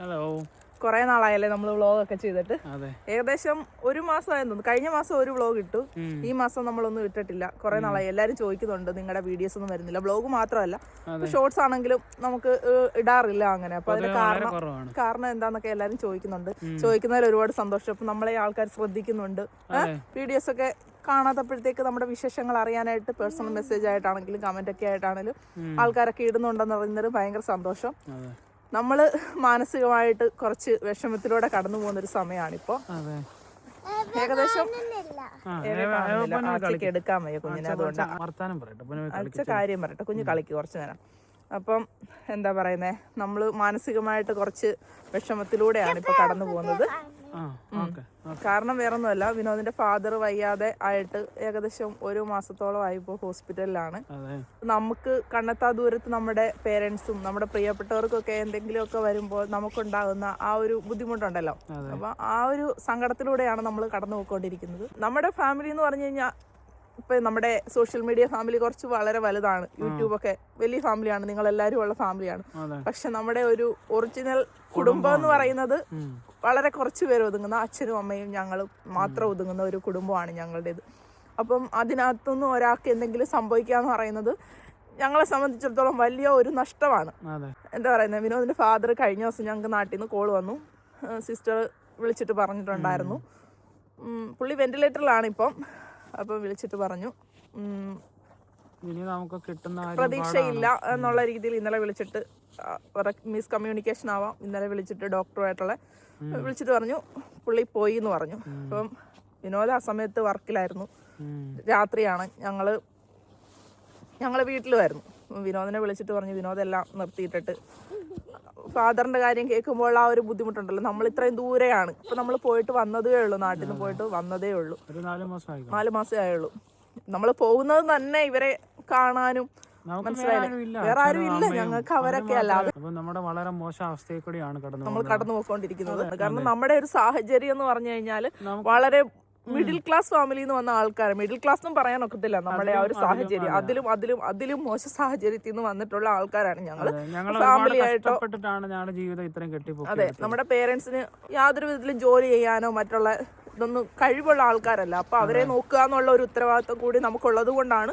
Hello കുറെ നാളായല്ലേ നമ്മൾ vlog ഒക്കെ ചെയ്തിട്ട്. ഏകദേശം ഒരു മാസമായി തോന്നുന്നു. കഴിഞ്ഞ മാസം ഒരു വ്ളോഗ് ഇട്ടു. ഈ മാസം നമ്മളൊന്നും ഇട്ടിട്ടില്ല. കുറെ നാളായി. എല്ലാരും ചോദിക്കുന്നുണ്ട് നിങ്ങളുടെ വീഡിയോസ് ഒന്നും വരുന്നില്ല. വ്ളോഗ് മാത്രമല്ല. ഷോർട്സ് ആണെങ്കിലും നമുക്ക് ഇടാറില്ല അങ്ങനെ. അപ്പൊ അതിന് കാരണം കാരണം എന്താന്നൊക്കെ എല്ലാരും ചോദിക്കുന്നുണ്ട്. ചോദിക്കുന്നതിൽ ഒരുപാട് സന്തോഷം. അപ്പൊ നമ്മളെ ആൾക്കാർ ശ്രദ്ധിക്കുന്നുണ്ട്. വീഡിയോസ് ഒക്കെ കാണാത്തപ്പോഴത്തേക്ക് നമ്മുടെ വിശേഷങ്ങൾ അറിയാനായിട്ട് പേഴ്സണൽ മെസ്സേജ് ആയിട്ടാണെങ്കിലും കമന്റ് ഒക്കെ ആയിട്ടാണെങ്കിലും ആൾക്കാരൊക്കെ ഇടുന്നുണ്ടെന്ന് പറയുന്നത് ഭയങ്കര സന്തോഷം. നമ്മൾ മാനസികമായിട്ട് കുറച്ച് വിഷമത്തിലൂടെ കടന്നു പോകുന്ന ഒരു സമയമാണിപ്പോ അതെ. ഏകദേശം ആച്ചയ്ക്ക് എടുക്കാൻ വയ്യ കുഞ്ഞിനെ അതുകൊണ്ട്. അച്ഛ കാര്യം പറയട്ടെ. കുഞ്ഞ് കളിക്ക് കുറച്ച് നേരം. അപ്പം എന്താ പറയുന്നേ? നമ്മൾ മാനസികമായിട്ട് കുറച്ച് വിഷമത്തിലൂടെയാണ് ഇപ്പൊ കടന്നു പോകുന്നത്. കാരണം വേറൊന്നുമല്ല വിനോദിന്റെ ഫാദർ വയ്യാതെ ആയിട്ട് ഏകദേശം ഒരു മാസത്തോളം ആയിപ്പോ ഹോസ്പിറ്റലിലാണ്. നമുക്ക് കണ്ണെത്താ ദൂരത്ത് നമ്മുടെ പേരൻസും നമ്മുടെ പ്രിയപ്പെട്ടവർക്കൊക്കെ എന്തെങ്കിലുമൊക്കെ വരുമ്പോൾ നമുക്കുണ്ടാകുന്ന ആ ഒരു ബുദ്ധിമുട്ടുണ്ടല്ലോ. അപ്പൊ ആ ഒരു സങ്കടത്തിലൂടെയാണ് നമ്മൾ കടന്നു പോയിക്കൊണ്ടിരിക്കുന്നത് നമ്മുടെ ഫാമിലി എന്ന് പറഞ്ഞു കഴിഞ്ഞാൽ ഇപ്പൊ നമ്മുടെ സോഷ്യൽ മീഡിയ ഫാമിലി കുറച്ച് വളരെ വലുതാണ്. യൂട്യൂബ് ഒക്കെ വലിയ ഫാമിലിയാണ്. നിങ്ങൾ എല്ലാവരും ഉള്ള ഫാമിലിയാണ്. പക്ഷെ നമ്മുടെ ഒരു ഒറിജിനൽ കുടുംബം എന്ന് പറയുന്നത് വളരെ കുറച്ച് പേര് ഒതുങ്ങുന്ന അച്ഛനും അമ്മയും ഞങ്ങളും മാത്രം ഒതുങ്ങുന്ന ഒരു കുടുംബമാണ് ഞങ്ങളുടേത്. അപ്പം അതിനകത്തുനിന്ന് ഒരാൾക്ക് എന്തെങ്കിലും സംഭവിക്കുക എന്ന് പറയുന്നത് ഞങ്ങളെ സംബന്ധിച്ചിടത്തോളം വലിയ ഒരു നഷ്ടമാണ്. എന്താ പറയുന്നത് വിനോദിന്റെ ഫാദർ കഴിഞ്ഞ ദിവസം ഞങ്ങൾക്ക് നാട്ടിൽ നിന്ന് കോൾ വന്നു. സിസ്റ്റർ വിളിച്ചിട്ട് പറഞ്ഞിട്ടുണ്ടായിരുന്നു. പുള്ളി വെന്റിലേറ്ററിലാണ് ഇപ്പം. അപ്പം വിളിച്ചിട്ട് പറഞ്ഞു. ഇനി നമുക്ക് കിട്ടുന്ന പ്രതീക്ഷയില്ല എന്നുള്ള രീതിയിൽ ഇന്നലെ വിളിച്ചിട്ട് മിസ് കമ്മ്യൂണിക്കേഷൻ ആവാം. ഇന്നലെ വിളിച്ചിട്ട് ഡോക്ടറുമായിട്ടുള്ള വിളിച്ചിട്ട് പറഞ്ഞു. പുള്ളി പോയി എന്ന് പറഞ്ഞു അപ്പം വിനോദ് ആ സമയത്ത് വർക്കിലായിരുന്നു. രാത്രിയാണ്. ഞങ്ങൾ ഞങ്ങൾ വീട്ടിലുമായിരുന്നു. വിനോദിനെ വിളിച്ചിട്ട് പറഞ്ഞു വിനോദ് എല്ലാം നിർത്തിയിട്ടിട്ട് ഫാദറിന്റെ കാര്യം കേൾക്കുമ്പോൾ ആ ഒരു ബുദ്ധിമുട്ടുണ്ടല്ലോ. നമ്മൾ ഇത്രയും ദൂരെയാണ്. ഇപ്പൊ നമ്മൾ പോയിട്ട് വന്നതേ ഉള്ളൂ. നാട്ടിൽ നിന്ന് പോയിട്ട് വന്നതേ ഉള്ളൂ. നാല് മാസമേ ആയുള്ളൂ. നമ്മൾ പോകുന്നത് തന്നെ ഇവരെ കാണാനും മനസ്സിലായില്ലേ? വേറെ ആരും ഇല്ല. ഞങ്ങൾക്ക് അവരൊക്കെ അല്ലാതെ നമ്മുടെ വളരെ മോശം അവസ്ഥയിൽ കൂടിയാണ് നമ്മൾ കടന്നു പോയിക്കൊണ്ടിരിക്കുന്നത് കാരണം നമ്മുടെ ഒരു സാഹചര്യം എന്ന് പറഞ്ഞു കഴിഞ്ഞാൽ വളരെ മിഡിൽ ക്ലാസ് ഫാമിലിയിൽ നിന്ന് വന്ന ആൾക്കാരെ മിഡിൽ ക്ലാസ് എന്നും പറയാൻ ഒക്കത്തില്ല. നമ്മുടെ ആ ഒരു സാഹചര്യം അതിലും അതിലും അതിലും മോശ സാഹചര്യത്തിൽ നിന്ന് വന്നിട്ടുള്ള ആൾക്കാരാണ് ഞങ്ങൾ ഫാമിലി ആയിട്ടോ- ജീവിതം ഇത്രയും അതെ. നമ്മുടെ പേരൻസിന് യാതൊരു വിധത്തിലും ജോലി ചെയ്യാനോ മറ്റുള്ള ഇതൊന്നും കഴിവുള്ള ആൾക്കാരല്ല. അപ്പൊ അവരെ നോക്കുക എന്നുള്ള ഒരു ഉത്തരവാദിത്വം കൂടി നമുക്കുള്ളത് കൊണ്ടാണ്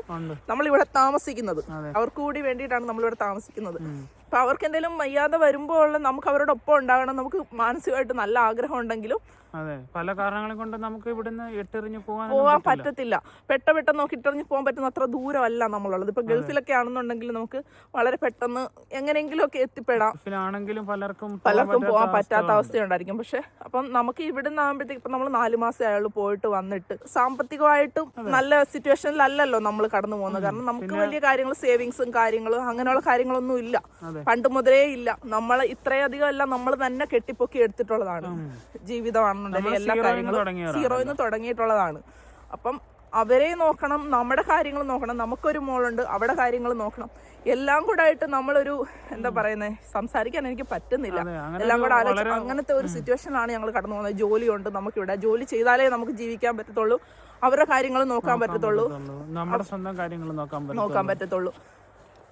നമ്മൾ ഇവിടെ താമസിക്കുന്നത്. അവർക്ക് കൂടി വേണ്ടിയിട്ടാണ് നമ്മൾ ഇവിടെ താമസിക്കുന്നത്. അപ്പൊ അവർക്ക് എന്തെങ്കിലും വയ്യാതെ വരുമ്പോൾ നമുക്ക് അവരോടൊപ്പം ഉണ്ടാകണം നമുക്ക് മാനസികമായിട്ട് നല്ല ആഗ്രഹം ഉണ്ടെങ്കിലും അതെ. പല കാരണങ്ങളെ കൊണ്ട് നമുക്ക് ഇവിടുന്ന് ഇട്ടെറിഞ്ഞു പോകാൻ പോവാൻ പറ്റത്തില്ല. പെട്ട പെട്ടെന്ന് നമുക്ക് ഇട്ടെറിഞ്ഞു പോകാൻ പറ്റുന്ന അത്ര ദൂരമല്ല നമ്മളുള്ളത്. ഇപ്പൊ ഗൾഫിലൊക്കെ ആണെന്നുണ്ടെങ്കിൽ നമുക്ക് വളരെ പെട്ടെന്ന് എങ്ങനെയെങ്കിലും ഒക്കെ എത്തിപ്പെടാം. ഗൾഫിലാണെങ്കിലും പലർക്കും പലർക്കും പോകാൻ പറ്റാത്ത. അവസ്ഥയുണ്ടായിരിക്കും പക്ഷെ അപ്പം നമുക്ക് ഇവിടുന്ന് ആകുമ്പോഴത്തേക്ക് ഇപ്പൊ നമ്മൾ നാല് മാസം അയാൾ പോയിട്ട് വന്നിട്ട്. സാമ്പത്തികമായിട്ടും നല്ല സിറ്റുവേഷനിലല്ലല്ലോ നമ്മൾ കടന്നു പോകുന്നത്. കാരണം നമുക്ക് വലിയ കാര്യങ്ങൾ സേവിങ്സും കാര്യങ്ങളും അങ്ങനെയുള്ള കാര്യങ്ങളൊന്നും ഇല്ല. പണ്ട് മുതലേ ഇല്ല. നമ്മൾ ഇത്രയധികം അല്ല നമ്മൾ തന്നെ കെട്ടിപ്പൊക്കി എടുത്തിട്ടുള്ളതാണ് ജീവിതമാണെന്നുണ്ടെങ്കിൽ എല്ലാ കാര്യങ്ങളും സീറോയിൽ നിന്ന് തുടങ്ങിയിട്ടുള്ളതാണ്. അപ്പം അവരെ നോക്കണം നമ്മുടെ കാര്യങ്ങൾ നോക്കണം. നമുക്കൊരു മോളുണ്ട് അവിടെ കാര്യങ്ങൾ നോക്കണം. എല്ലാം കൂടെ ആയിട്ട് നമ്മളൊരു എന്താ പറയുന്നത് സംസാരിക്കാൻ എനിക്ക് പറ്റുന്നില്ല. എല്ലാം കൂടെ ആലോചിച്ച് അങ്ങനത്തെ ഒരു സിറ്റുവേഷനിലാണ് ഞങ്ങൾ കടന്നു പോകുന്നത്. ജോലിയുണ്ട് നമുക്കിവിടെ. ജോലി ചെയ്താലേ നമുക്ക് ജീവിക്കാൻ പറ്റത്തുള്ളൂ. അവരുടെ കാര്യങ്ങൾ നോക്കാൻ പറ്റത്തുള്ളൂ. നമ്മുടെ സ്വന്തം കാര്യങ്ങൾ നോക്കാൻ പറ്റത്തുള്ളൂ.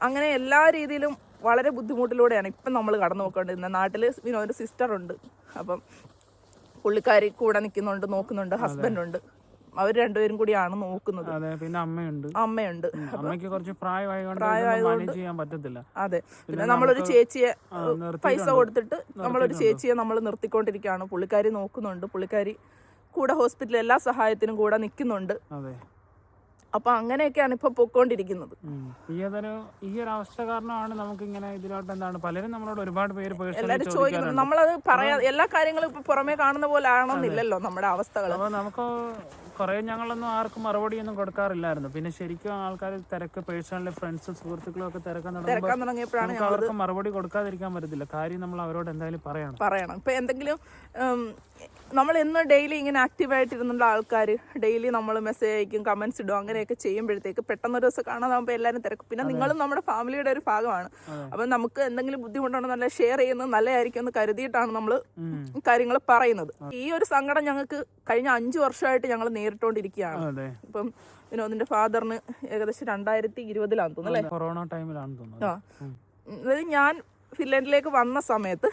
അങ്ങനെ എല്ലാ രീതിയിലും വളരെ ബുദ്ധിമുട്ടിലൂടെയാണ് ഇപ്പം നമ്മൾ കടന്നു പോയിക്കൊണ്ടിരുന്നത്. നാട്ടിൽ വിനോദ സിസ്റ്റർ ഉണ്ട്. അപ്പം പുള്ളിക്കാരി കൂടെ നിൽക്കുന്നുണ്ട് നോക്കുന്നുണ്ട് ഹസ്ബൻഡ് ഉണ്ട്. അവർ രണ്ടുപേരും കൂടിയാണ് നോക്കുന്നത്. അതെ പിന്നെ അമ്മയുണ്ട്. അമ്മയുണ്ട്. അമ്മയ്ക്ക് കുറച്ച് പ്രായമായതുകൊണ്ട് ചെയ്യാൻ പറ്റത്തില്ല. അതെ. പിന്നെ നമ്മളൊരു ചേച്ചിയെ പൈസ കൊടുത്തിട്ട് നമ്മളൊരു ചേച്ചിയെ നമ്മൾ നിർത്തിക്കൊണ്ടിരിക്കുകയാണ്. പുള്ളിക്കാരി നോക്കുന്നുണ്ട്. പുള്ളിക്കാരി കൂടെ ഹോസ്പിറ്റലിൽ എല്ലാ സഹായത്തിനും കൂടെ നിൽക്കുന്നുണ്ട്. അപ്പൊ അങ്ങനെയൊക്കെയാണ് ഇപ്പൊ പൊക്കോണ്ടിരിക്കുന്നത്. ഈ ഒരു അവസ്ഥ കാരണമാണ് നമുക്ക് ഇങ്ങനെ ഇതിലോട്ട് എന്താണ് പലരും നമ്മളോട് ഒരുപാട് പേര് എല്ലാരും ചോദിക്കുന്നു. നമ്മളത് പറയാ എല്ലാ കാര്യങ്ങളും ഇപ്പൊ പുറമേ കാണുന്ന പോലെ ആണെന്നില്ലല്ലോ നമ്മുടെ അവസ്ഥകൾ അപ്പൊ നമുക്ക് കുറെ ഞങ്ങളൊന്നും ആർക്കും മറുപടി ഒന്നും കൊടുക്കാറില്ലായിരുന്നു. പിന്നെ ശരിക്കും ആൾക്കാർ തിരക്ക് പേഴ്സണലി ഫ്രണ്ട്സ് സുഹൃത്തുക്കളും ഒക്കെ തിരക്കാൻ തുടങ്ങിയപ്പോഴാണ് അവർക്ക് മറുപടി കൊടുക്കാതിരിക്കാൻ പറ്റത്തില്ല. കാര്യം നമ്മൾ അവരോട് എന്തായാലും പറയണം. പറയണം. ഇപ്പൊ എന്തെങ്കിലും നമ്മൾ എന്ന് ഡെയിലി ഇങ്ങനെ ആക്റ്റീവായിട്ടിരുന്നുള്ള ആൾക്കാർ ഡെയിലി നമ്മൾ മെസ്സേജ് അയക്കും കമൻസ് ഇടും അങ്ങനെയൊക്കെ ചെയ്യുമ്പോഴത്തേക്ക് പെട്ടെന്ന് ഒരു ദിവസം കാണാതാകുമ്പോൾ എല്ലാവരും തിരക്കും. പിന്നെ നിങ്ങളും നമ്മുടെ ഫാമിലിയുടെ ഒരു ഭാഗമാണ്. അപ്പൊ നമുക്ക് എന്തെങ്കിലും ബുദ്ധിമുട്ടുണ്ടോ നല്ല ഷെയർ ചെയ്യുന്നത് നല്ലതായിരിക്കും എന്ന് കരുതിയിട്ടാണ് നമ്മൾ. കാര്യങ്ങൾ പറയുന്നത്. ഈ ഒരു സങ്കടം ഞങ്ങൾക്ക് കഴിഞ്ഞ അഞ്ചു വർഷമായിട്ട് ഞങ്ങൾ നേരിട്ടുകൊണ്ടിരിക്കുകയാണ് ഇപ്പം വിനോദിന്റെ ഫാദറിന് ഏകദേശം രണ്ടായിരത്തി ഇരുപതിലാണ് തോന്നുന്നു അല്ലേ? കൊറോണ ടൈമിലാണ് തോന്നുന്നത്. അതായത് ഞാൻ ഫിൻലൻഡിലേക്ക് വന്ന സമയത്ത്.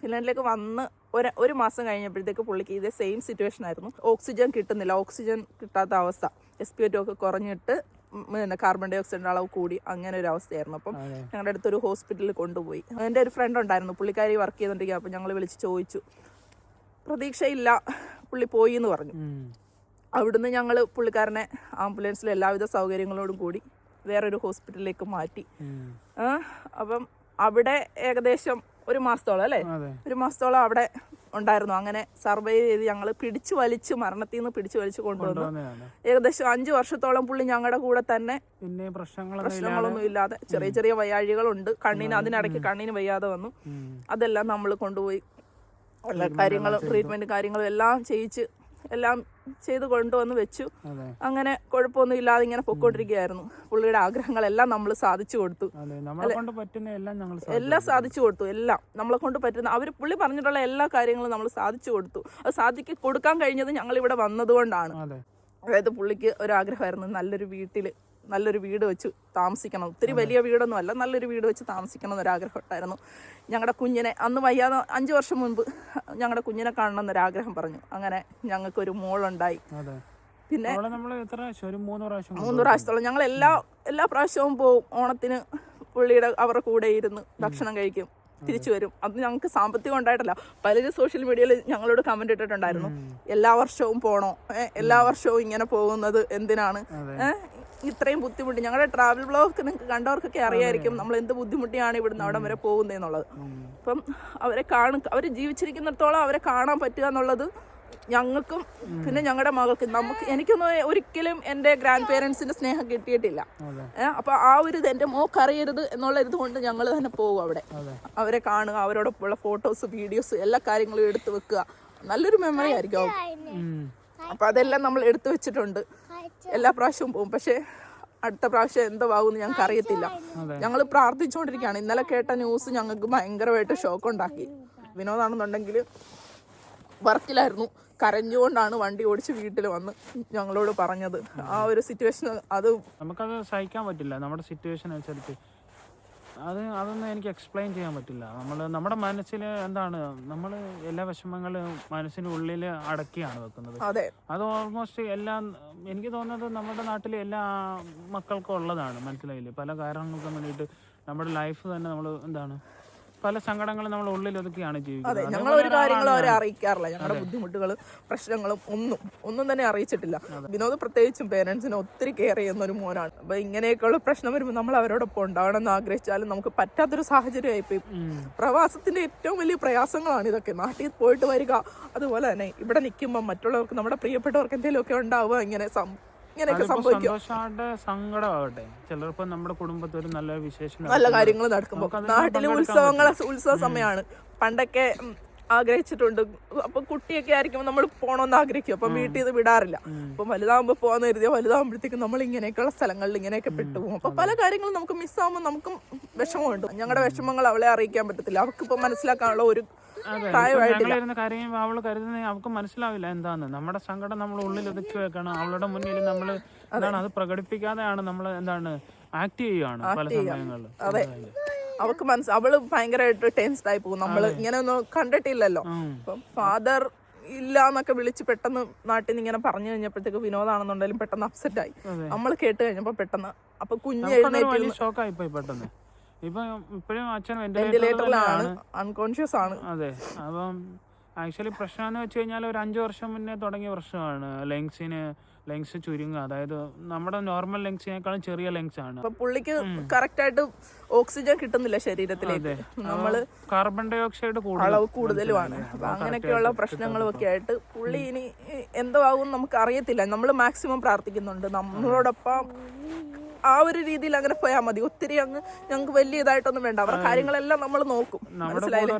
ഫിൻലൻഡിലേക്ക് വന്ന് ഒരു ഒരു മാസം കഴിഞ്ഞപ്പോഴത്തേക്ക് പുള്ളിക്ക് ഇതേ സെയിം സിറ്റുവേഷൻ ആയിരുന്നു. ഓക്സിജൻ കിട്ടുന്നില്ല. ഓക്സിജൻ കിട്ടാത്ത അവസ്ഥ. എസ് പി ഒക്കെ കുറഞ്ഞിട്ട് പിന്നെ കാർബൺ ഡൈ ഓക്സൈഡിന്റെ അളവ് കൂടി അങ്ങനെ ഒരു അവസ്ഥയായിരുന്നു. അപ്പം ഞങ്ങളുടെ അടുത്തൊരു ഹോസ്പിറ്റലിൽ കൊണ്ടുപോയി. എന്റെ ഒരു ഫ്രണ്ട് ഉണ്ടായിരുന്നു. പുള്ളിക്കാരി വർക്ക് ചെയ്തുകൊണ്ടിരിക്കുക അപ്പം ഞങ്ങൾ വിളിച്ച് ചോദിച്ചു. പ്രതീക്ഷയില്ല. പുള്ളി പോയി എന്ന് പറഞ്ഞു. അവിടുന്ന് ഞങ്ങൾ പുള്ളിക്കാരനെ ആംബുലൻസിൽ എല്ലാവിധ സൗകര്യങ്ങളോടും കൂടി വേറൊരു ഹോസ്പിറ്റലിലേക്ക് മാറ്റി. അപ്പം അവിടെ ഏകദേശം ഒരു മാസത്തോളം അല്ലേ? ഒരു മാസത്തോളം അവിടെ ഉണ്ടായിരുന്നു. അങ്ങനെ സർവൈവ് ചെയ്ത് ഞങ്ങൾ പിടിച്ചു വലിച്ച് മരണത്തിൽ നിന്ന് പിടിച്ചു വലിച്ച് കൊണ്ടുവന്നു. ഏകദേശം അഞ്ചു വർഷത്തോളം പുള്ളി ഞങ്ങളുടെ കൂടെ തന്നെ പിന്നെ പ്രശ്നങ്ങളൊന്നും ഇല്ലാതെ ചെറിയ ചെറിയ വയ്യാഴികളുണ്ട് കണ്ണിന് അതിനിടയ്ക്ക് കണ്ണിന് വയ്യാതെ വന്നു. അതെല്ലാം നമ്മൾ കൊണ്ടുപോയി. എല്ലാ കാര്യങ്ങളും ട്രീറ്റ്മെന്റ് കാര്യങ്ങളും എല്ലാം ചെയ്യിച്ച് എല്ലാം ചെയ്ത് കൊണ്ടുവന്ന് വെച്ചു. അങ്ങനെ കുഴപ്പമൊന്നും ഇല്ലാതെ ഇങ്ങനെ പൊക്കോണ്ടിരിക്കുകയായിരുന്നു. പുള്ളിയുടെ ആഗ്രഹങ്ങളെല്ലാം നമ്മൾ സാധിച്ചു കൊടുത്തു. എല്ലാം സാധിച്ചു. കൊടുത്തു. എല്ലാം. നമ്മളെ കൊണ്ട് പറ്റുന്ന അവർ പുള്ളി പറഞ്ഞിട്ടുള്ള എല്ലാ കാര്യങ്ങളും നമ്മൾ സാധിച്ചു കൊടുത്തു. അത് സാധിക്ക് കൊടുക്കാൻ കഴിഞ്ഞത് ഞങ്ങൾ ഇവിടെ വന്നതുകൊണ്ടാണ്. അതെ. അതായത് പുള്ളിക്ക് ഒരാഗ്രഹമായിരുന്നു നല്ലൊരു വീട്ടിൽ നല്ലൊരു വീട് വെച്ച് താമസിക്കണം. ഒത്തിരി വലിയ വീടൊന്നും അല്ല നല്ലൊരു വീട് വെച്ച് താമസിക്കണം എന്നൊരാഗ്രഹം ഉണ്ടായിരുന്നു ഞങ്ങളുടെ കുഞ്ഞിനെ അന്ന് വയ്യാതെ അഞ്ച് വർഷം മുൻപ് ഞങ്ങളുടെ കുഞ്ഞിനെ കാണണം എന്നൊരാഗ്രഹം പറഞ്ഞു. അങ്ങനെ ഞങ്ങൾക്കൊരു മോളുണ്ടായി. പിന്നെ മൂന്ന് പ്രാവശ്യം മൂന്ന് പ്രാവശ്യത്തോളം. ഞങ്ങൾ എല്ലാ എല്ലാ പ്രാവശ്യവും പോവും. ഓണത്തിന് പുള്ളിയുടെ അവരുടെ കൂടെ ഇരുന്ന് ഭക്ഷണം കഴിക്കും തിരിച്ചു വരും. അത് ഞങ്ങൾക്ക് സാമ്പത്തികം ഉണ്ടായിട്ടല്ല. പലരും സോഷ്യൽ മീഡിയയിൽ ഞങ്ങളോട് കമന്റ് ഇട്ടിട്ടുണ്ടായിരുന്നു. എല്ലാ വർഷവും പോണോ? എല്ലാ വർഷവും ഇങ്ങനെ പോകുന്നത് എന്തിനാണ്? ഇത്രയും ബുദ്ധിമുട്ട്. ഞങ്ങളുടെ ട്രാവൽ ബ്ലോഗ് നിങ്ങൾക്ക് കണ്ടവർക്കൊക്കെ അറിയായിരിക്കും നമ്മൾ എന്ത് ബുദ്ധിമുട്ടിയാണ് ഇവിടുന്ന് അവിടെ വരെ പോകുന്നതെന്നുള്ളത്. അപ്പം അവരെ കാണും അവർ ജീവിച്ചിരിക്കുന്നിടത്തോളം അവരെ കാണാൻ പറ്റുക എന്നുള്ളത് ഞങ്ങൾക്കും പിന്നെ ഞങ്ങളുടെ മകൾക്കും. നമുക്ക് എനിക്കൊന്നും ഒരിക്കലും എന്റെ ഗ്രാൻഡ് പേരൻസിന്റെ സ്നേഹം കിട്ടിയിട്ടില്ല. അപ്പൊ ആ ഒരു ഇത് എന്റെ മോക്ക് അറിയരുത് എന്നുള്ള ഇത് കൊണ്ട് ഞങ്ങൾ തന്നെ പോകും അവിടെ. അവരെ കാണുക അവരോടൊപ്പമുള്ള ഫോട്ടോസ് വീഡിയോസ് എല്ലാ കാര്യങ്ങളും എടുത്തു വെക്കുക. നല്ലൊരു മെമ്മറി ആയിരിക്കും അപ്പൊ അതെല്ലാം നമ്മൾ എടുത്തു വെച്ചിട്ടുണ്ട്. എല്ലാ പ്രാവശ്യവും പോകും. പക്ഷേ അടുത്ത പ്രാവശ്യം എന്താവുമെന്ന് ഞങ്ങൾക്ക് അറിയത്തില്ല. ഞങ്ങൾ പ്രാർത്ഥിച്ചുകൊണ്ടിരിക്കുകയാണ്. ഇന്നലെ കേട്ട ന്യൂസ് ഞങ്ങൾക്ക് ഭയങ്കരമായിട്ട് ഷോക്ക് ഉണ്ടാക്കി വിനോദാണെന്നുണ്ടെങ്കിൽ വർക്കിലായിരുന്നു. കരഞ്ഞുകൊണ്ടാണ് വണ്ടി ഓടിച്ച് വീട്ടിൽ വന്ന് ഞങ്ങളോട് പറഞ്ഞത്. ആ ഒരു സിറ്റുവേഷൻ അത് നമുക്കത് സഹിക്കാൻ പറ്റില്ല. നമ്മുടെ സിറ്റുവേഷൻ അനുസരിച്ച് അത് അതൊന്നും എനിക്ക് എക്സ്പ്ലെയിൻ ചെയ്യാൻ പറ്റില്ല. നമ്മൾ നമ്മുടെ മനസ്സിൽ എന്താണ് നമ്മൾ എല്ലാ വിഷമങ്ങളും മനസ്സിന്റെ ഉള്ളിൽ അടക്കിയാണ് വെക്കുന്നത്. അതെ. അത് ഓൾമോസ്റ്റ് എല്ലാ എനിക്ക് തോന്നുന്നത് നമ്മുടെ നാട്ടിലെ എല്ലാ മക്കൾക്കും ഉള്ളതാണ് മനസ്സിലായില്ലേ? പല കാരണങ്ങൾക്കും വേണ്ടിയിട്ട് നമ്മുടെ ലൈഫ് തന്നെ നമ്മൾ എന്താണ് പല സങ്കടങ്ങളും നമ്മൾ ഉള്ളിൽ ഒതുക്കിയാണ് അതെ ജീവിക്കുന്നത് ഞങ്ങൾ ഒരു കാര്യങ്ങളും അവരെ അറിയിക്കാറില്ല. ഞങ്ങളുടെ ബുദ്ധിമുട്ടുകളും പ്രശ്നങ്ങളും ഒന്നും ഒന്നും തന്നെ അറിയിച്ചിട്ടില്ല. വിനോദ് പ്രത്യേകിച്ചും പേരൻസിനെ ഒത്തിരി കെയർ ചെയ്യുന്ന ഒരു മോനാണ്. അപ്പൊ ഇങ്ങനെയൊക്കെയുള്ള പ്രശ്നം വരുമ്പോൾ നമ്മൾ അവരോടൊപ്പം ഉണ്ടാവണം എന്ന് ആഗ്രഹിച്ചാലും നമുക്ക് പറ്റാത്തൊരു സാഹചര്യമായി പോയി. ഉം. പ്രവാസത്തിന്റെ ഏറ്റവും വലിയ പ്രയാസങ്ങളാണ് ഇതൊക്കെ. നാട്ടിൽ പോയിട്ട് വരിക അതുപോലെ തന്നെ ഇവിടെ നിൽക്കുമ്പോൾ മറ്റുള്ളവർക്ക് നമ്മുടെ പ്രിയപ്പെട്ടവർക്ക് എന്തെങ്കിലുമൊക്കെ ഉണ്ടാവുക ഇങ്ങനെ സം- ഇങ്ങനെയൊക്കെ സംഭവിക്കും. സന്തോഷമാവട്ടെ സങ്കടമാവട്ടെ ചിലപ്പോൾ നമ്മുടെ കുടുംബത്തിൽ ഒരു നല്ല വിശേഷം നല്ല കാര്യങ്ങൾ നടക്കുമ്പോൾ നാട്ടിലെ ഉത്സവങ്ങൾ ഉത്സവ സമയമാണ് പണ്ടൊക്കെ ആഗ്രഹിച്ചിട്ടുണ്ട്. അപ്പൊ കുട്ടിയൊക്കെ ആയിരിക്കുമ്പോൾ നമ്മൾ പോകണമെന്ന് ആഗ്രഹിക്കും. അപ്പം വീട്ടിൽ നിന്ന് വിടാറില്ല. അപ്പം വലുതാകുമ്പോൾ പോകാന്ന് കരുതിയ വലുതാകുമ്പോഴത്തേക്കും നമ്മൾ ഇങ്ങനെയൊക്കെയുള്ള സ്ഥലങ്ങളിൽ ഇങ്ങനെയൊക്കെ പെട്ടുപോകും അപ്പൊ പല കാര്യങ്ങളും നമുക്ക് മിസ്സാകുമ്പോൾ നമുക്കും വിഷമമുണ്ട്. ഞങ്ങളുടെ വിഷമങ്ങൾ അവളെ അറിയിക്കാൻ പറ്റത്തില്ല. അവർക്ക് ഇപ്പൊ മനസ്സിലാക്കാനുള്ള ഒരു ഞങ്ങളിരുന്ന് കരുതുന്നത് അവൾക്ക് മനസ്സിലാവില്ല എന്താന്ന്. നമ്മുടെ സങ്കടം നമ്മൾ ഉള്ളിൽ ഒതുക്കി വെക്കണം. അവളുടെ മുന്നിൽ നമ്മൾ എന്താണ് അത് പ്രകടിപ്പിക്കാതെയാണ് നമ്മൾ എന്താണ് ആക്ട് ചെയ്യുകയാണ് പല സമയങ്ങളിൽ? അവൾക്ക് മനസ്സ് അവൾ ഭയങ്കരമായിട്ട് ടെൻസ്ഡ് ആയി പോകും നമ്മൾ ഇങ്ങനെ ഒന്നും കണ്ടിട്ടില്ലല്ലോ. അപ്പം ഫാദർ ഇല്ല എന്നൊക്കെ വിളിച്ച് പെട്ടെന്ന് നാട്ടിൽ നിന്ന് ഇങ്ങനെ പറഞ്ഞു കഴിഞ്ഞപ്പോഴത്തേക്ക് വിനോദാണെന്നുണ്ടെങ്കിലും പെട്ടെന്ന് അപ്സെറ്റ് ആയി. നമ്മൾ കേട്ട് കഴിഞ്ഞപ്പോ പെട്ടെന്ന് അപ്പൊ കുഞ്ഞ് എഴുന്നേറ്റ് ഇപ്പൊ ഇപ്പോഴും അച്ഛൻ വെന്റിലേറ്ററിലാണ് അൺകോൺഷ്യസ് ആണ്. അതെ. അപ്പം ആക്ച്വലി പ്രശ്നം എന്ന് വെച്ച് കഴിഞ്ഞാൽ ഒരു അഞ്ചു വർഷം മുന്നേ തുടങ്ങിയ പ്രശ്നമാണ്. ലെങ്സിന് ലെങ്സ് ചുരുങ്ങുക. അതായത് നമ്മുടെ നോർമൽ ലെങ്സിനേക്കാളും ചെറിയ ലെങ്സ് ആണ്. അപ്പൊ പുള്ളിക്ക് കറക്റ്റ് ആയിട്ട് ഓക്സിജൻ കിട്ടുന്നില്ല ശരീരത്തിലേക്ക്. നമ്മൾ നമ്മൾ കാർബൺ ഡൈ ഓക്സൈഡ് അളവ് കൂടുതലുമാണ് അപ്പൊ അങ്ങനെയൊക്കെയുള്ള പ്രശ്നങ്ങളും ഒക്കെ ആയിട്ട് പുള്ളി ഇനി എന്തോ ആവും നമുക്ക് അറിയത്തില്ല. നമ്മൾ മാക്സിമം പ്രാർത്ഥിക്കുന്നുണ്ട്. നമ്മളോടൊപ്പം ആ ഒരു രീതിയിൽ അങ്ങനെ പോയാൽ മതി. ഒത്തിരി അങ്ങ് ഞങ്ങൾക്ക് വലിയ ഇതായിട്ടൊന്നും വേണ്ട. അവരുടെ കാര്യങ്ങളെല്ലാം നമ്മൾ നോക്കും. മനസ്സിലായില്ലേ?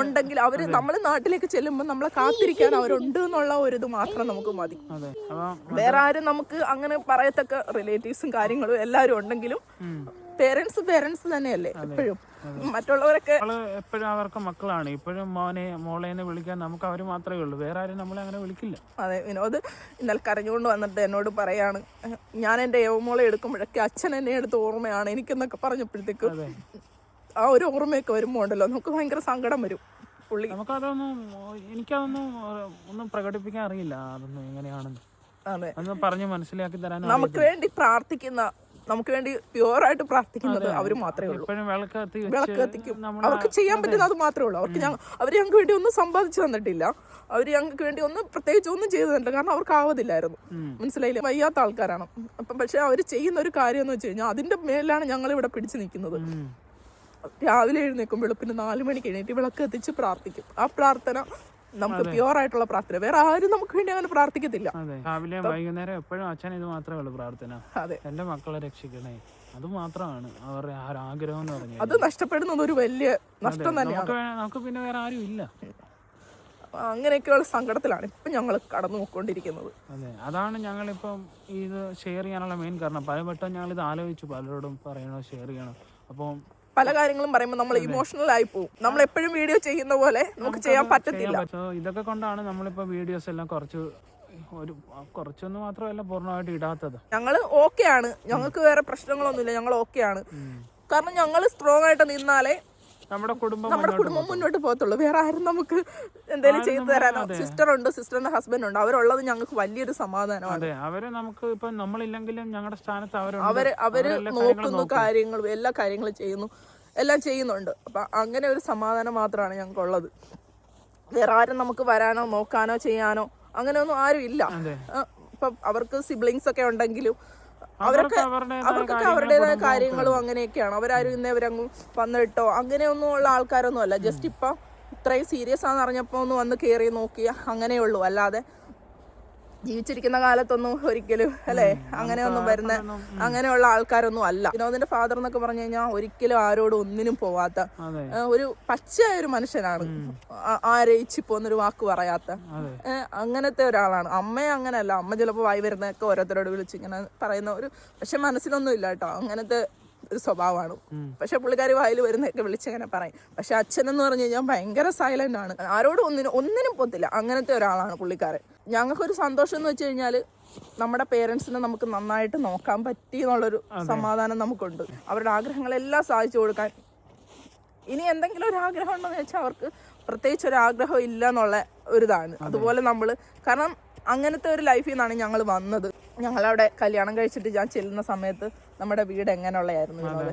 ഉണ്ടെങ്കിൽ അവർ നമ്മൾ നാട്ടിലേക്ക് ചെല്ലുമ്പോൾ നമ്മളെ കാത്തിരിക്കാൻ അവരുണ്ട് എന്നുള്ള ഒരു ഇത് മാത്രം നമുക്ക് മതി. വേറെ ആരും നമുക്ക് അങ്ങനെ പറയത്തക്ക റിലേറ്റീവ്സും കാര്യങ്ങളും എല്ലാവരും ഉണ്ടെങ്കിലും പേരൻസ് പേരൻസ് തന്നെയല്ലേ എപ്പോഴും. മറ്റുള്ളവരൊക്കെ എപ്പോഴും അവർക്ക് മക്കളാണ്. ഇപ്പോഴും മോനെ മോളെ എന്ന് വിളിക്കാൻ നമുക്ക് അവർ മാത്രമേ ഉള്ളൂ. വേറെ ആരും നമ്മളെ അങ്ങനെ വിളിക്കില്ല. അതെ വിനോദ് ഇന്നലെ കരഞ്ഞുകൊണ്ട് വന്നിട്ട് എന്നോട് പറയാണ് ഞാൻ എന്റെ യവമോളെ എടുക്കുമ്പോഴൊക്കെ അച്ഛൻ എന്നെ എടുത്ത് ഓർമ്മയാണ് എനിക്കെന്നൊക്കെ പറഞ്ഞപ്പോഴത്തേക്കും ആ ഒരു ഓർമ്മയൊക്കെ വരുമ്പോൾ ഉണ്ടല്ലോ നമുക്ക് ഭയങ്കര സങ്കടം വരും പുള്ളി. നമുക്കതൊന്നും എനിക്കതൊന്നും ഒന്നും പ്രകടിപ്പിക്കാൻ അറിയില്ല. അതൊന്നും എങ്ങനെയാണെന്ന്. അതെ. പറഞ്ഞ് മനസ്സിലാക്കി തരാൻ നമുക്ക് വേണ്ടി പ്രാർത്ഥിക്കുന്ന നമുക്ക് വേണ്ടി പ്യുവറായിട്ട് പ്രാർത്ഥിക്കുന്നത് അവർ മാത്രമേ ഉള്ളൂ. വിളക്കത്തിക്കും അവർക്ക് ചെയ്യാൻ പറ്റുന്ന അത് മാത്രമേ ഉള്ളൂ. അവർക്ക് ഞങ്ങൾ അവർ ഞങ്ങൾക്ക് വേണ്ടി ഒന്നും സമ്പാദിച്ചു തന്നിട്ടില്ല. അവർ ഞങ്ങൾക്ക് വേണ്ടി ഒന്നും പ്രത്യേകിച്ച് ഒന്നും ചെയ്തു തന്നിട്ടില്ല. കാരണം അവർക്ക് ആവതില്ലായിരുന്നു. മനസ്സിലായില്ലേ? വയ്യാത്ത ആൾക്കാരാണ്. അപ്പം പക്ഷെ അവർ ചെയ്യുന്ന ഒരു കാര്യം എന്ന് വെച്ച് കഴിഞ്ഞാൽ അതിന്റെ മേലാണ് ഞങ്ങൾ ഇവിടെ പിടിച്ചു നിൽക്കുന്നത്. രാവിലെ എഴുന്നേക്കും വെളുപ്പിന് നാല് മണിക്ക് എഴുന്നേറ്റ് വിളക്ക് കത്തിച്ച് പ്രാർത്ഥിക്കും. ആ പ്രാർത്ഥന നമുക്ക് പ്യുവർ ആയിട്ടുള്ള പ്രാർത്ഥന. വേറെ ആരും നമുക്ക് വേണ്ടി അങ്ങനെ പ്രാർത്ഥിക്കത്തില്ല. അതെ. രാവിലെയും വൈകുന്നേരം എപ്പോഴും അച്ഛൻ ഇത് മാത്രമേ ഉള്ളൂ പ്രാർത്ഥന. അതെ. എന്റെ മക്കളെ രക്ഷിക്കണേ. അത് മാത്രമാണ്. അവരുടെ ആഗ്രഹം എന്ന് പറഞ്ഞാൽ അത് നഷ്ടപ്പെടുന്നത് ഒരു വലിയ നഷ്ടം തന്നെയാണ്. നമുക്ക് പിന്നെ വേറെ ആരും ഇല്ല. അങ്ങനെയൊക്കെയുള്ള സങ്കടത്തിലാണ് ഇപ്പം ഞങ്ങൾ കടന്നു പോയിക്കൊണ്ടിരിക്കുന്നത് അതെ. അതാണ് ഞങ്ങളിപ്പം ഇത് ഷെയർ ചെയ്യാനുള്ള മെയിൻ കാരണം. പലവട്ടം ഞങ്ങൾ ഇത് ആലോചിച്ചു. പലരോടും പറയണോ ഷെയർ ചെയ്യണോ. അപ്പം പല കാര്യങ്ങളും പറയുമ്പോൾ നമ്മൾ ഇമോഷണൽ ആയി പോകും നമ്മൾ എപ്പോഴും വീഡിയോ ചെയ്യുന്ന പോലെ നമുക്ക് ചെയ്യാൻ പറ്റത്തില്ല. ഇതൊക്കെ കൊണ്ടാണ് നമ്മളിപ്പോ വീഡിയോസ് എല്ലാം കുറച്ച് ഒരു കുറച്ചൊന്നും മാത്രമല്ല പൂർണമായിട്ട് ഇടാത്തത്. ഞങ്ങൾ ഓക്കെ ആണ്. ഞങ്ങൾക്ക് വേറെ പ്രശ്നങ്ങളൊന്നുമില്ല. ഞങ്ങൾ ഓക്കെ ആണ്. കാരണം ഞങ്ങൾ സ്ട്രോങ് ആയിട്ട് നിന്നാലേ നമ്മുടെ കുടുംബം നമ്മുടെ മുന്നോട്ട് കുടുംബം മുന്നോട്ട് പോകത്തുള്ളൂ. വേറെ ആരും നമുക്ക് എന്തെങ്കിലും ചെയ്തു തരാനോ? സിസ്റ്റർ ഉണ്ട് സിസ്റ്ററിന്റെ ഹസ്ബൻഡ് ഉണ്ട്. അവരുള്ളത് ഞങ്ങൾക്ക് വലിയൊരു സമാധാനമാണ്. അതെ അവർ നമുക്ക് ഇപ്പൊ നമ്മളില്ലെങ്കിലും ഞങ്ങളുടെ സ്ഥാനത്ത് അവരുണ്ട്. അവർ അവർ നോക്കുന്നു കാര്യങ്ങളും എല്ലാ കാര്യങ്ങളും ചെയ്യുന്നു. എല്ലാം ചെയ്യുന്നുണ്ട്. അപ്പൊ അങ്ങനെ ഒരു സമാധാനം മാത്രമാണ് ഞങ്ങൾക്ക് ഉള്ളത് വേറെ ആരും നമുക്ക് വരാനോ നോക്കാനോ ചെയ്യാനോ അങ്ങനെയൊന്നും ആരും ഇല്ല. ഇപ്പം അവർക്ക് സിബ്ലിങ്സ് ഒക്കെ ഉണ്ടെങ്കിലും അവരൊക്കെ അവർക്കൊക്കെ അവരുടേതായ കാര്യങ്ങളും അങ്ങനെയൊക്കെയാണ്. അവരാരും ഇന്നേ അവരങ്ങും വന്നിട്ടോ? അങ്ങനെയൊന്നും ഉള്ള ആൾക്കാരൊന്നും അല്ല. ജസ്റ്റ് ഇപ്പം ഇത്രയും സീരിയസ് ആണെന്ന് അറിഞ്ഞപ്പോൾ ഒന്ന് വന്ന് കയറി നോക്കിയ അങ്ങനെയുള്ളൂ. അല്ലാതെ ജീവിച്ചിരിക്കുന്ന കാലത്തൊന്നും ഒരിക്കലും അല്ലേ? അങ്ങനെയൊന്നും വരുന്ന അങ്ങനെയുള്ള ആൾക്കാരൊന്നും അല്ല. വിനോദിന്റെ ഫാദർ എന്നൊക്കെ പറഞ്ഞു കഴിഞ്ഞാൽ ഒരിക്കലും ആരോടും ഒന്നിനും പോവാത്ത ഒരു പച്ചയായ ഒരു മനുഷ്യനാണ്. ആരയിച്ചിപ്പോന്നൊരു ആരയിച്ച് പോന്നൊരു വാക്ക് പറയാത്ത. അങ്ങനത്തെ ഒരാളാണ്. അമ്മയെ അങ്ങനെയല്ല. അമ്മ ചിലപ്പോൾ വായി വരുന്നതൊക്കെ ഓരോരുത്തരോട് വിളിച്ച് ഇങ്ങനെ പറയുന്ന ഒരു പക്ഷെ മനസ്സിലൊന്നും ഇല്ല കേട്ടോ. അങ്ങനത്തെ ഒരു സ്വഭാവമാണ്. പക്ഷെ പുള്ളിക്കാരി വായിൽ വരുന്നതൊക്കെ വിളിച്ചങ്ങനെ പറയും. പക്ഷെ അച്ഛൻ എന്ന് പറഞ്ഞു കഴിഞ്ഞാൽ ഭയങ്കര സൈലന്റ് ആണ്. ആരോടും ഒന്നിനും ഒന്നിനും പോത്തില്ല അങ്ങനത്തെ ഒരാളാണ് പുള്ളിക്കാരൻ. ഞങ്ങൾക്കൊരു സന്തോഷം എന്ന് വെച്ച് കഴിഞ്ഞാൽ നമ്മുടെ പേരൻസിനെ നമുക്ക് നന്നായിട്ട് നോക്കാൻ പറ്റി എന്നുള്ളൊരു സമാധാനം നമുക്കുണ്ട്. അവരുടെ ആഗ്രഹങ്ങളെല്ലാം സാധിച്ചു കൊടുക്കാൻ. ഇനി എന്തെങ്കിലും ഒരു ആഗ്രഹം ഉണ്ടെന്ന് വെച്ചാൽ അവർക്ക് പ്രത്യേകിച്ച് ഒരു ആഗ്രഹം ഇല്ല എന്നുള്ള ഒരിതാണ് അതുപോലെ നമ്മൾ കാരണം അങ്ങനത്തെ ഒരു ലൈഫിൽ നിന്നാണ് ഞങ്ങൾ വന്നത്. ഞങ്ങളവിടെ കല്യാണം കഴിച്ചിട്ട് ഞാൻ ചെല്ലുന്ന സമയത്ത് നമ്മുടെ വീട് എങ്ങനെയുള്ളതായിരുന്നു വിനോദ്?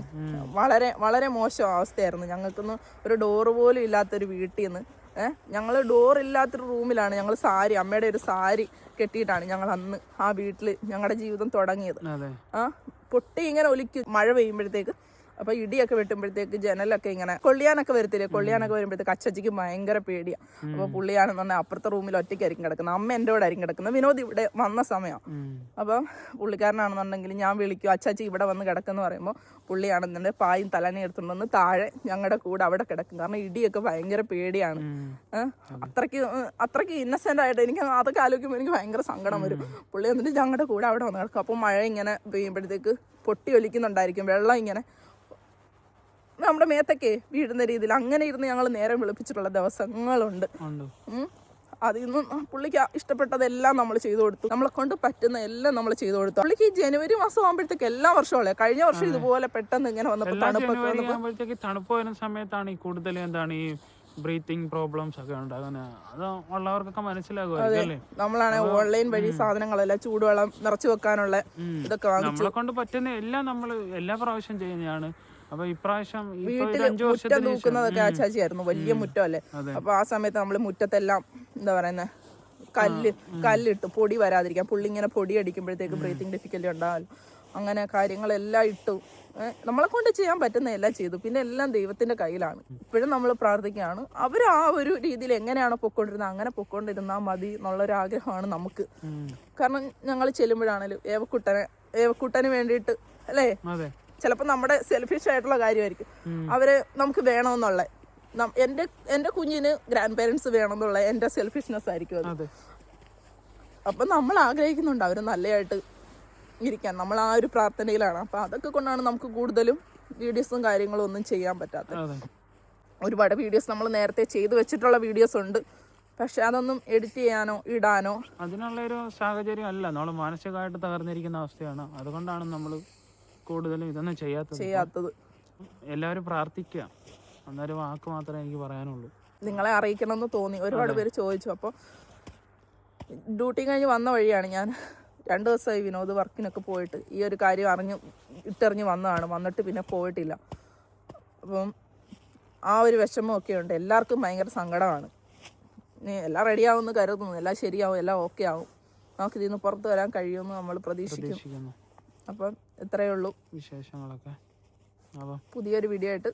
വളരെ വളരെ മോശം അവസ്ഥയായിരുന്നു. ഞങ്ങൾക്കൊന്നും ഒരു ഡോറ് പോലും ഇല്ലാത്തൊരു വീട്ടിൽ നിന്ന് ഏഹ് ഞങ്ങൾ ഡോർ ഇല്ലാത്തൊരു റൂമിലാണ് ഞങ്ങൾ സാരി അമ്മയുടെ ഒരു സാരി കെട്ടിയിട്ടാണ് ഞങ്ങൾ അന്ന് ആ വീട്ടിൽ ഞങ്ങളുടെ ജീവിതം തുടങ്ങിയത്. ആ? പൊട്ടി ഇങ്ങനെ ഒലിക്കും. മഴ പെയ്യുമ്പോഴത്തേക്ക് അപ്പൊ ഇടിയൊക്കെ വെട്ടുമ്പോഴത്തേക്ക് ജനലൊക്കെ ഇങ്ങനെ കൊള്ളിയാനൊക്കെ വരത്തില്ലേ? കൊള്ളിയാനൊക്കെ വരുമ്പോഴത്തേക്ക് അച്ചച്ചിക്ക് ഭയങ്കര പേടിയാ. അപ്പൊ പറഞ്ഞാൽ അപ്പുറത്തെ റൂമിൽ ഒറ്റയ്ക്കായിരിക്കും കിടക്കുന്നത്. അമ്മ എന്റെ കൂടെ ആയിരിക്കും കിടക്കുന്നത്. വിനോദ് ഇവിടെ വന്ന സമയം. അപ്പൊ പുള്ളിക്കാരനാണെന്നുണ്ടെങ്കിൽ ഞാൻ വിളിക്കും അച്ചാച്ചി ഇവിടെ വന്ന് കിടക്കുന്നു പറയുമ്പോൾ പുള്ളിയാണെന്നുണ്ടെങ്കിൽ പായും തലനെ എടുത്തുകൊണ്ട് വന്ന് താഴെ ഞങ്ങളുടെ കൂടെ അവിടെ കിടക്കും. കാരണം ഇടിയൊക്കെ ഭയങ്കര പേടിയാണ്. അത്രയ്ക്ക് അത്രയ്ക്ക് അത്രയ്ക്ക് അത്രയ്ക്ക് ഇന്നസെന്റ് ആയിട്ട് എനിക്ക് അതൊക്കെ ആലോചിക്കുമ്പോൾ എനിക്ക് ഭയങ്കര സങ്കടം വരും. പുള്ളി എന്നിട്ട് ഞങ്ങളുടെ കൂടെ അവിടെ വന്ന് കിടക്കും. അപ്പോൾ മഴ ഇങ്ങനെ പെയ്യുമ്പോഴത്തേക്ക് പൊട്ടി ഒലിക്കുന്നുണ്ടായിരിക്കും. വെള്ളം ഇങ്ങനെ നമ്മുടെ മേത്തൊക്കെ വീഴുന്ന രീതിയിൽ അങ്ങനെ ഇരുന്ന് ഞങ്ങൾ നേരം വിളിപ്പിച്ചിട്ടുള്ള ദിവസങ്ങളുണ്ട്. അതിൽ നിന്ന് പുള്ളിക്ക് ഇഷ്ടപ്പെട്ടതെല്ലാം നമ്മൾ ചെയ്തു കൊടുത്തു. നമ്മളെ കൊണ്ട് പറ്റുന്ന എല്ലാം നമ്മൾ ചെയ്തു കൊടുത്തു. പുള്ളിക്ക് ഈ ജനുവരി മാസം ആകുമ്പോഴത്തേക്ക് എല്ലാ വർഷവും കഴിഞ്ഞ വർഷം ഇതുപോലെ പെട്ടെന്ന് ഇങ്ങനെ വന്നപ്പോൾ തണുപ്പ് തണുപ്പ് വരുന്ന സമയത്താണ് ഈ കൂടുതൽ എന്താണ് ഈ ബ്രീത്തിങ് പ്രോബ്ലംസ് ഒക്കെ ഉണ്ടാകുന്നത് അത് ഉള്ളവർക്കൊക്കെ മനസ്സിലാകും നമ്മളാണ് ഓൺലൈൻ വഴി സാധനങ്ങളെല്ലാം ചൂടുവെള്ളം നിറച്ചു വെക്കാനുള്ള ഇതൊക്കെ നമ്മളെ കൊണ്ട് പറ്റുന്ന എല്ലാം നമ്മൾ എല്ലാ പ്രാവശ്യം ചെയ്യുന്നതാണ്. അപ്പൊ ഇപ്രാവശ്യം വീട്ടിൽ മുറ്റം തൂക്കുന്നതൊക്കെ ആച്ചാച്ചിയായിരുന്നു വലിയ മുറ്റമല്ലേ? അല്ലേ അപ്പൊ ആ സമയത്ത് നമ്മൾ മുറ്റത്തെല്ലാം എന്താ പറയുന്നത് കല്ല് കല്ലിട്ട് പൊടി വരാതിരിക്കാൻ പുള്ളി ഇങ്ങനെ പൊടി അടിക്കുമ്പോഴത്തേക്ക് ബ്രീത്തിങ് ഡിഫിക്കൽറ്റി ഉണ്ടാവും അങ്ങനെ കാര്യങ്ങളെല്ലാം ഇട്ടു. നമ്മളെ കൊണ്ട് ചെയ്യാൻ പറ്റുന്ന എല്ലാം ചെയ്തു. പിന്നെ എല്ലാം ദൈവത്തിന്റെ കയ്യിലാണ്. ഇപ്പോഴും നമ്മൾ പ്രാർത്ഥിക്കുകയാണ്. അവർ ആ ഒരു രീതിയിൽ എങ്ങനെയാണോ പൊക്കോണ്ടിരുന്നത് അങ്ങനെ പൊക്കോണ്ടിരുന്നാൽ മതി എന്നുള്ളൊരു ആഗ്രഹമാണ് നമുക്ക് കാരണം ഞങ്ങൾ ചെല്ലുമ്പോഴാണേലും ഏവക്കുട്ടനെ ഏവക്കുട്ടന് വേണ്ടിയിട്ട് അല്ലേ? ചിലപ്പോൾ നമ്മുടെ സെൽഫിഷ് ആയിട്ടുള്ള കാര്യമായിരിക്കും. അവർ നമുക്ക് വേണമെന്നുള്ള. എന്റെ എന്റെ എന്റെ കുഞ്ഞിന് ഗ്രാൻഡ് പേരൻസ് വേണമെന്നുള്ള എന്റെ സെൽഫിഷ്നെസ് ആയിരിക്കും അത്. അപ്പൊ അപ്പം നമ്മൾ ആഗ്രഹിക്കുന്നുണ്ട് അവർ നല്ലതായിട്ട് ഇരിക്കാൻ. നമ്മൾ ആ ഒരു പ്രാർത്ഥനയിലാണ്. അപ്പൊ അതൊക്കെ കൊണ്ടാണ് നമുക്ക് കൂടുതലും വീഡിയോസും കാര്യങ്ങളും ഒന്നും ചെയ്യാൻ പറ്റാത്തത്. ഒരുപാട് വീഡിയോസ് നമ്മൾ നേരത്തെ ചെയ്തു വെച്ചിട്ടുള്ള വീഡിയോസ് ഉണ്ട്. പക്ഷെ അതൊന്നും എഡിറ്റ് ചെയ്യാനോ ഇടാനോ അതിനുള്ള ഒരു സാഹചര്യം അല്ല. നമ്മൾ മാനസികമായിട്ട് തകർന്നിരിക്കുന്ന അവസ്ഥയാണ്. അതുകൊണ്ടാണ് നമ്മൾ കൂടുതലും ഇതൊന്നും ചെയ്യാത്തത്. ചെയ്യാത്തത്. എല്ലാവരും പ്രാർത്ഥിക്കുക. അന്നേരം വാക്ക് മാത്രമേ എനിക്ക് പറയാനുള്ളൂ. നിങ്ങളെ അറിയിക്കണമെന്ന് തോന്നി. ഒരുപാട് പേര് ചോദിച്ചു. അപ്പോൾ ഡ്യൂട്ടി കഴിഞ്ഞ് വന്ന വഴിയാണ് ഞാൻ രണ്ട് ദിവസമായി വിനോദ് വർക്കിനൊക്കെ പോയിട്ട് ഈ ഒരു കാര്യം അറിഞ്ഞ് ഇട്ടറിഞ്ഞ് വന്നതാണ്. വന്നിട്ട് പിന്നെ പോയിട്ടില്ല. അപ്പം ആ ഒരു വിഷമമൊക്കെ ഉണ്ട്. എല്ലാവർക്കും ഭയങ്കര സങ്കടമാണ്. എല്ലാം റെഡിയാവുമെന്ന് കരുതുന്നു. എല്ലാം ശരിയാവും എല്ലാം ഓക്കെ ആവും. നമുക്ക് ഇതിൽ നിന്ന് പുറത്ത് വരാൻ കഴിയുമെന്ന് നമ്മൾ പ്രതീക്ഷിക്കും പ്രതീക്ഷിക്കുന്നു. അപ്പം ഇത്രയേ ഉള്ളൂ. വിശേഷങ്ങളൊക്കെ. അപ്പം പുതിയൊരു വീഡിയോ ആയിട്ട്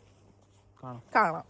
കാണാം. കാണാം.